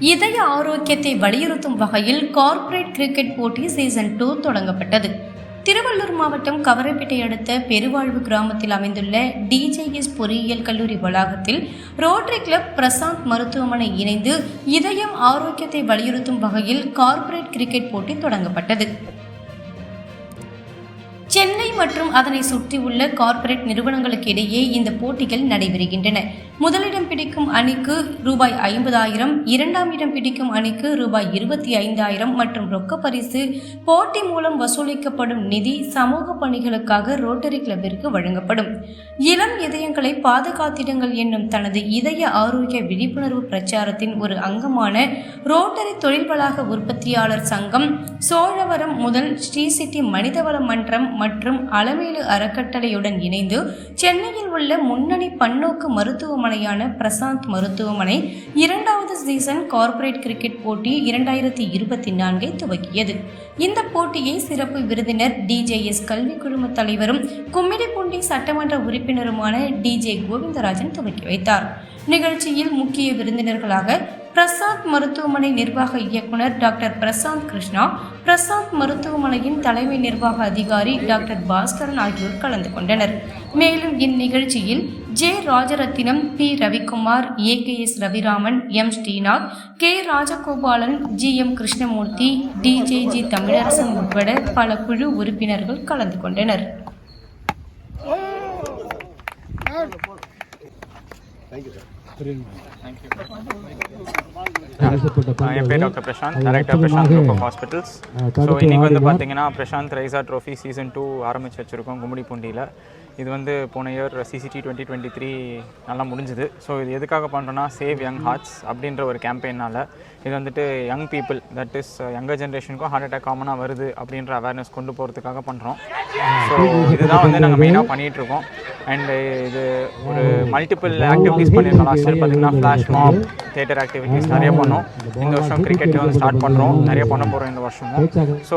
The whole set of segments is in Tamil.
இதய ஆரோக்கியத்தை வலியுறுத்தும் வகையில் கார்ப்பரேட் கிரிக்கெட் போட்டி சீசன் டூ தொடங்கப்பட்டது. திருவள்ளூர் மாவட்டம் கவரப்பேட்டை அடுத்த பெருவாழ்வு கிராமத்தில் அமைந்துள்ள டிஜேஎஸ் பொறியியல் கல்லூரி வளாகத்தில் ரோட்டரி கிளப் பிரசாந்த் மருத்துவமனை இணைந்து இதயம் ஆரோக்கியத்தை வலியுறுத்தும் வகையில் கார்ப்பரேட் கிரிக்கெட் போட்டி தொடங்கப்பட்டது. மற்றும் அதனை சுற்றியுள்ள கார்ப்பரேட் நிறுவனங்களுக்கு இடையே இந்த போட்டிகள் நடைபெறுகின்றன. முதலிடம் பிடிக்கும் அணிக்கு ரூபாய் ஐம்பதாயிரம் இரண்டாம் இடம் பிடிக்கும் அணிக்கு ரூபாய் இருபத்தி ஐந்தாயிரம் மற்றும் ரொக்க பரிசு போட்டி மூலம் வசூலிக்கப்படும் நிதி சமூக பணிகளுக்காக ரோட்டரி கிளப்பிற்கு வழங்கப்படும். இளம் இதயங்களை பாதுகாத்திடுங்கள் என்னும் தனது இதய ஆரோக்கிய விழிப்புணர்வு பிரச்சாரத்தின் ஒரு அங்கமான ரோட்டரி தொழில் வளாக உற்பத்தியாளர் சங்கம் சோழவரம் முதல் ஸ்ரீ சிட்டி மனிதவள மன்றம் மற்றும் அளவேலு அறக்கட்டளையுடன் இணைந்து சென்னையில் உள்ள முன்னணி பன்னோக்கு மருத்துவமனையான பிரசாந்த் மருத்துவமனை இரண்டாவது சீசன் கார்ப்பரேட் கிரிக்கெட் போட்டி இரண்டாயிரத்தி இருபத்தி நான்கை துவக்கியது. இந்த போட்டியை சிறப்பு விருந்தினர் டிஜேஎஸ் கல்வி குழும தலைவரும் கும்மிடிப்பூண்டி சட்டமன்ற உறுப்பினருமான டிஜே கோவிந்தராஜன் துவக்கி வைத்தார். நிகழ்ச்சியில் முக்கிய விருந்தினர்களாக பிரசாந்த் மருத்துவமனை நிர்வாக இயக்குனர் டாக்டர் பிரசாந்த் கிருஷ்ணா பிரசாந்த் மருத்துவமனையின் தலைமை நிர்வாக அதிகாரி டாக்டர் பாஸ்கரன் ஆகியோர் கலந்து கொண்டனர். மேலும் இந்நிகழ்ச்சியில் J Rajarathinam P Ravikumar A K S Raviraman M Srinath K Rajagopalan G M Krishnamoorthy DJG Tamilarasan உட்பட பல குழு உறுப்பினர்கள் கலந்து கொண்டனர். என் பேர் doctor Prashanth. Director Prashanth group of hospitals so இன்றைக்கி வந்து பார்த்தீங்கன்னா Prashanth Raisa trophy season two ஆரம்பிச்சு வச்சுருக்கோம் கும்மிடிப்பூண்டியில் இது வந்து போன year CCT twenty twenty three நல்லா முடிஞ்சுது. ஸோ இது எதுக்காக பண்ணுறோன்னா சேவ் யங் ஹார்ட்ஸ் அப்படின்ற ஒரு கேம்பெயினால் இது வந்துட்டு young people that is younger ஜென்ரேஷனுக்கும் heart attack காமனாக வருது அப்படின்ற அவேர்னஸ் கொண்டு போகிறதுக்காக பண்ணுறோம் ஸோ இதுதான் வந்து நாங்கள் மெயினாக பண்ணிகிட்ருக்கோம் அண்ட் இது ஒரு மல்டிபிள் ஆக்டிவிட்டீஸ் பண்ணியிருக்கோம் லாஸ்ட் இயர் பார்த்தீங்கன்னா ஃப்ளாஷ் மாப் தேட்டர் ஆக்டிவிட்டீஸ் நிறைய பண்ணோம். இந்த வருஷம் கிரிக்கெட் வந்து ஸ்டார்ட் பண்ணுறோம் நிறைய பண்ண போகிறோம் இந்த வருஷமும். ஸோ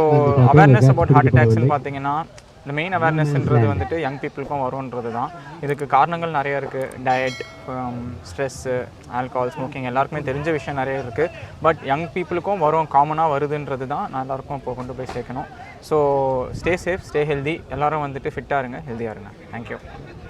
அவேர்னஸ் அபவுட் ஹார்ட் அட்டாக்ஸ்னு பார்த்தீங்கன்னா இந்த மெயின் அவேர்னஸ்ன்றது வந்துட்டு யங் பீப்புளுக்கும் வரும்ன்றது தான் இதுக்கு காரணங்கள் நிறைய இருக்குது டயட் ஸ்ட்ரெஸ்ஸு ஆல்கஹால் ஸ்மோக்கிங் எல்லாருக்குமே தெரிஞ்ச விஷயம் நிறைய இருக்குது பட் யங் பீப்புளுக்கும் வரும் காமனாக வருதுன்றது தான் நான் எல்லாருக்கும் இப்போ கொண்டு போய் சேர்க்கணும். So stay safe stay healthy எல்லாரும் வந்துட்டு ஃபிட்டாக இருங்க ஹெல்த்தியாக இருங்க. தேங்க்யூ